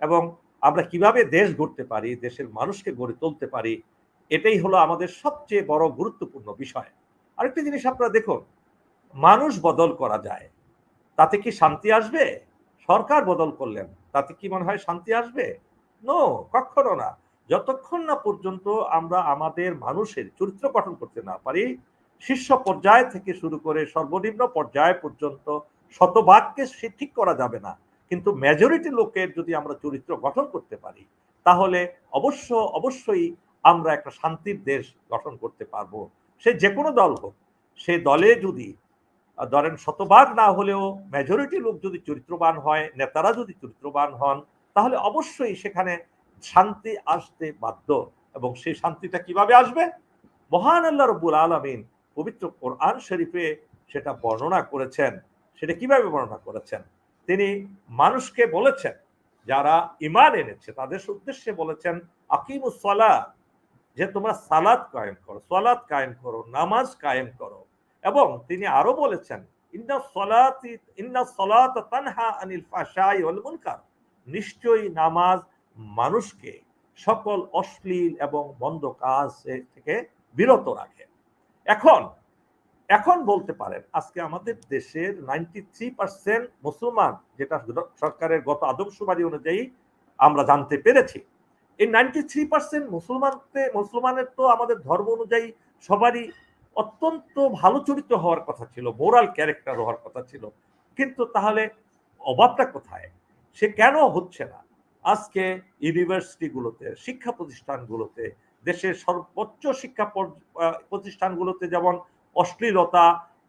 এবং আমরা কীভাবে দেশ গড়তে পারি, দেশের মানুষকে গড়ে তুলতে পারি, এটাই হলো আমাদের সবচেয়ে বড় গুরুত্বপূর্ণ বিষয়। আরেকটা জিনিস আপনারা দেখুন, মানুষ বদল করা যায়, তাতে কি শান্তি আসবে? সরকার বদল করলেন, তাতে কি মনে হয় শান্তি আসবে? নো, কখনো না। যতক্ষণ না পর্যন্ত আমরা আমাদের মানুষের চরিত্র গঠন করতে না পারি, শীর্ষ পর্যায় থেকে শুরু করে সর্বনিম্ন পর্যায় পর্যন্ত শতভাগকে ঠিক করা যাবে না। কিন্তু মেজরিটি লোকের যদি আমরা চরিত্র গঠন করতে পারি, তাহলে অবশ্য, অবশ্যই আমরা একটা শান্তির দেশ গঠন করতে পারব। সে যে কোনো দল হোক, সে দলে যদি ধরেন শতভাগ না হলেও মেজরিটি লোক যদি চরিত্রবান হয়, নেতারা যদি চরিত্রবান হন, তাহলে অবশ্যই সেখানে শান্তি আসতে বাধ্য। এবং সেই শান্তিটা কীভাবে আসবে? মহান আল্লাহ রব্বুল আলমিন পবিত্র কোরআন শরীফে সেটা বর্ণনা করেছেন। সেটা কীভাবে বর্ণনা করেছেন? তিনি মানুষকে বলেছেন, যারা ইমান এনেছে, তাদের উদ্দেশ্যে বলেছেন আকিম আকিমুসলা যে তোমরা সালাদ কায়েম করো সালাদ কায়েম করো, নামাজ কায়েম করো। এবং তিনি আরও বলেছেন, ইন্না সলাতি, ইন্না সলাত তানহা আনিল ফাশাই ওয়াল মুনকার নিশ্চয়ই নামাজ মানুষকে সকল অশ্লীল এবং মন্দ কাজ থেকে বিরত রাখে। এখন এখন বলতে পারেন, আজকে আমাদের দেশের নাইনটি থ্রি পার্সেন্ট মুসলমান, যেটা সরকারের গত আদমশুমারি অনুযায়ী আমরা জানতে পেরেছি। এই নাইনটি থ্রি পার্সেন্ট মুসলমানতে মুসলমানের তো আমাদের ধর্ম অনুযায়ী সবারই অত্যন্ত ভালো চরিত্র হওয়ার কথা ছিল মোরাল ক্যারেক্টার হওয়ার কথা ছিল। কিন্তু তাহলে অভাবটা কোথায়? সে কেন হচ্ছে না? আজকে ইউনিভার্সিটিগুলোতে, শিক্ষা প্রতিষ্ঠানগুলোতে, দেশের সর্বোচ্চ শিক্ষা প্রতিষ্ঠানগুলোতে যেমন অশ্লীলতা,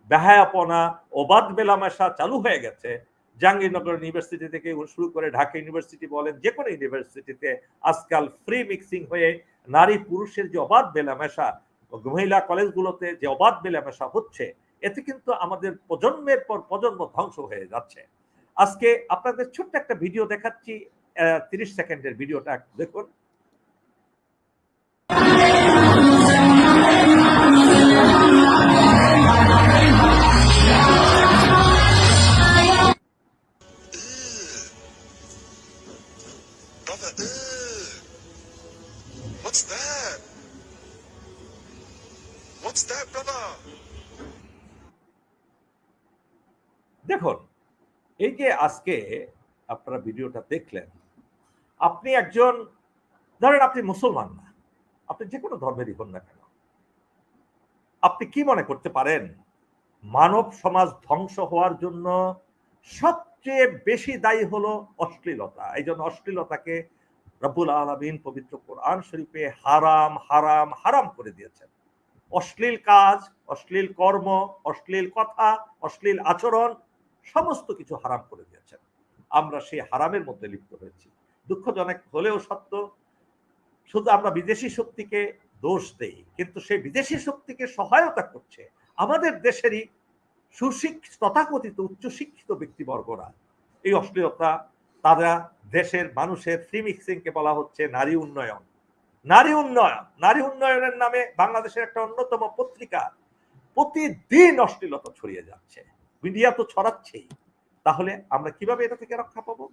বেহায়াপনা অবাধ মেলামেশা চালু হয়ে গেছে। জাহাঙ্গীরনগর ইউনিভার্সিটি থেকে শুরু করে ঢাকা ইউনিভার্সিটি বলেন যে কোনো ইউনিভার্সিটিতে আজকাল ফ্রি মিক্সিং হয়ে নারী পুরুষের যে অবাধ মেলামেশা মহিলা কলেজগুলোতে যে অবাধ মেলামেশা হচ্ছে, এতে কিন্তু আমাদের প্রজন্মের পর প্রজন্ম ধ্বংস হয়ে যাচ্ছে। আজকে আপনাদের ছোট্ট একটা ভিডিও দেখাচ্ছি তিরিশ সেকেন্ডের ভিডিওটা দেখুন। What's that, brother? দেখুন এই যে আজকে আপনারা ভিডিওটা দেখলেন আপনি একজন ধরেন আপনি মুসলমান না আপনি যে কোনো ধর্মেরই হন না কেন আপনি কি মনে করতে পারেন মানব সমাজ ধ্বংস হওয়ার জন্য সবচেয়ে বেশি দায়ী হলো অশ্লীলতা এই জন্য অশ্লীলতাকে রব্বুল আলমিন পবিত্র কোরআন শরীফে হারাম হারাম হারাম করে দিয়েছেন অশ্লীল কাজ, অশ্লীল কর্ম, অশ্লীল কথা, অশ্লীল আচরণ, সমস্ত কিছু হারাম করে দিয়েছেন। আমরা সেই হারামের মধ্যে লিপ্ত হয়েছি। দুঃখজনক হলেও সত্য, শুধু আমরা বিদেশি শক্তিকে দোষ দেই, কিন্তু সেই বিদেশি শক্তিকে সহায়তা করছে আমাদের দেশেরই সুশিক্ষিত তথাকথিত উচ্চশিক্ষিত ব্যক্তিবর্গরা। এই অশ্লীলতা তারা দেশের মানুষের ফ্রি মিক্সিংকে বলা হচ্ছে নারী উন্নয়ন। নারী উন্নয়ন। নারী উন্নয়নের নামে বাংলাদেশের একটা অন্যতম পত্রিকা প্রতিদিন অশ্লীলতা ছড়িয়ে যাচ্ছে। মিডিয়া তো ছড়াচ্ছেই। তাহলে আমরা কীভাবে এটা থেকে রক্ষা পাবো?